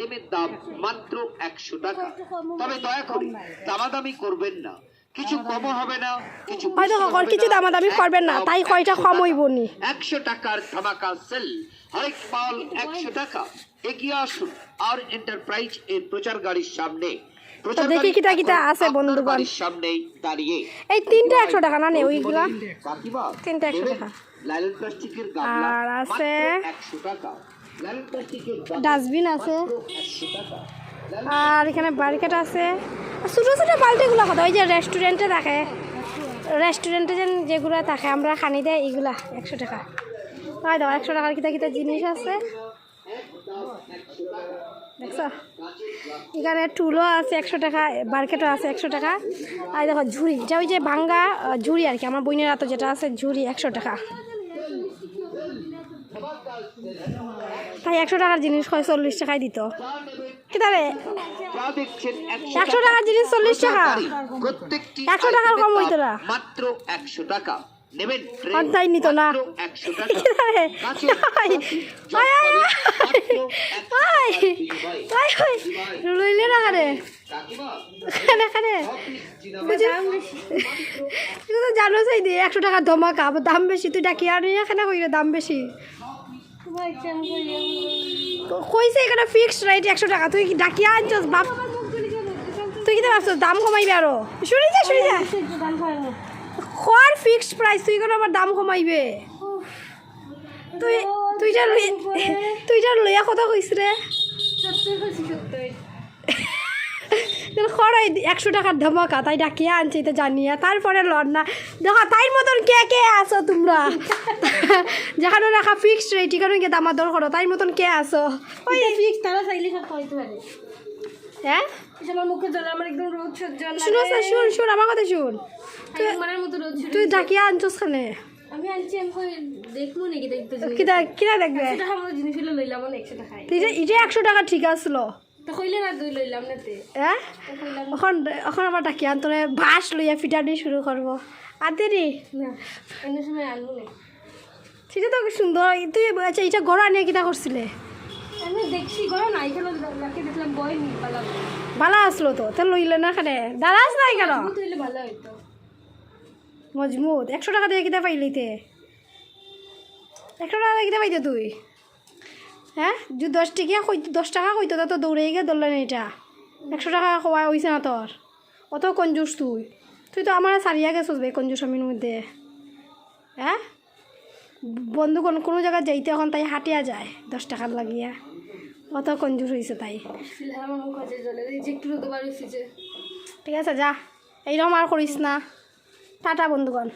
আইটেমের দাম মাত্র একশো টাকা। তবে দয়া করে দামাদামি করবেন না। কিছু কমও হবে না কিছু কিছু দামাদামি করবেন না, তাই কয়টা কম হইব নি। একশো টাকার ধামাকা সেল হরেক মাল একশো টাকা। এগিয়ে আসুন আর এন্টারপ্রাইজ এর প্রচার গাড়ির সামনে। দেখি কিটা কিটা আছে বন্ধুগণ। বাড়ির দাঁড়িয়ে। এই তিনটা একশো টাকা না নে ওইগুলা? তিনটা একশো টাকা। লাইলন প্লাস্টিকের গামলা আর আছে একশো টাকা। ডাস্টবিন আছে। আর এখানে বারিকেট আছে। ছোটো ছোটো বালতিগুলো কত ওই যে রেস্টুরেন্টে থাকে। রেস্টুরেন্টে যেন যেগুলো থাকে, আমরা খানি দেয় এইগুলা একশো টাকা। তাই দাও একশো টাকার কিতা কিতা জিনিস আছে। এখানে টুলও আছে, একশো টাকা, বার্কেটও আছে, একশো টাকা। আর দেখো, ঝুড়ি, এটা ওই যে ভাঙ্গা ঝুড়ি আর কি, আমার বইনের হাতে যেটা আছে, ঝুড়ি, একশো টাকা। তাই একশো টাকার জিনিস হয় চল্লিশ টাকায় দিত। কি তাহলে? একশো টাকার জিনিস চল্লিশ টাকা? একশো টাকার কম হইতো না। মাত্র একশো টাকা না। জানো সেই দিয়ে একশো টাকা ধমাকা দাম বেশি, তুই ডাকি আর এখানে কইরে দাম বেশি? কইছে এখানে ফিক্সড রাইট একশো টাকা। তুই কি ডাকিয়া আনছস, বাপ? তুই কি ভাবছস, দাম কমাইবে আরও? শুনি যা শুনি যা। কর ফিক্সড প্রাইস তুই কেন আবার দাম কমাইবে? তুই তুই যা তুই যা লইয়া কথা কইস রে। খরাই একশো টাকার ধমাকা তাই ডাকিয়া আনছি তো জানিয়া তারপরে লন না। দেখা তাই মতন কে কে আছো তোমরা? যেখানে রাখা ফিক্সড রেট এখানে গিয়ে দামা দর করো তাই মতন কে আছো? ওই ফিক্স তারা চাইলে সব পারে হ্যাঁ? আমার মুখে জল আমার একদম রোদ সহ্য শুনো শুন শুন আমার কথা শুন। তুই ডাকিয়া আনছোস খানে আমি আনছি আমি কই দেখব নাকি দেখতে কিনা কিনা দেখবে? টাকা জিনিস হলে লইলাম এটা টাকা ঠিক আসলো। হ্যাঁ? এখন এখন আবার ডাকি আনতরে বাস লইয়া ফিটানি শুরু করব। আর দেরি? না এনে সময় আনব না সেটা তো সুন্দর। তুই আচ্ছা এটা গড়া নিয়ে কিনা করছিলে? না ভালো আসলো তো তো লইলে খানে। দাঁড়াস নাই কেন? মজবুত একশো টাকা দিয়ে কিনা পাইলিতে একশো টাকা দিয়ে কিনা পাইতে তুই? হ্যাঁ যদি দশ টিকিয়া কই, দশ টাকা কইতো তা তো দৌড়ে গিয়ে ধরলেন এটা। একশো টাকা খোয়া হয়েছে না তোর অত কঞ্জুস তুই। তুই তো আমার সারিয়া গেছিস বে কঞ্জুস আমির মধ্যে। হ্যাঁ বন্ধু কোন, কোনো জায়গায় যাইতে এখন তাই হাঁটিয়া যায়, দশ টাকার লাগিয়া। অত কঞ্জুস হয়েছে তাই। ঠিক আছে, যা। এইরকম আর করিস না। টাটা বন্ধুগণ।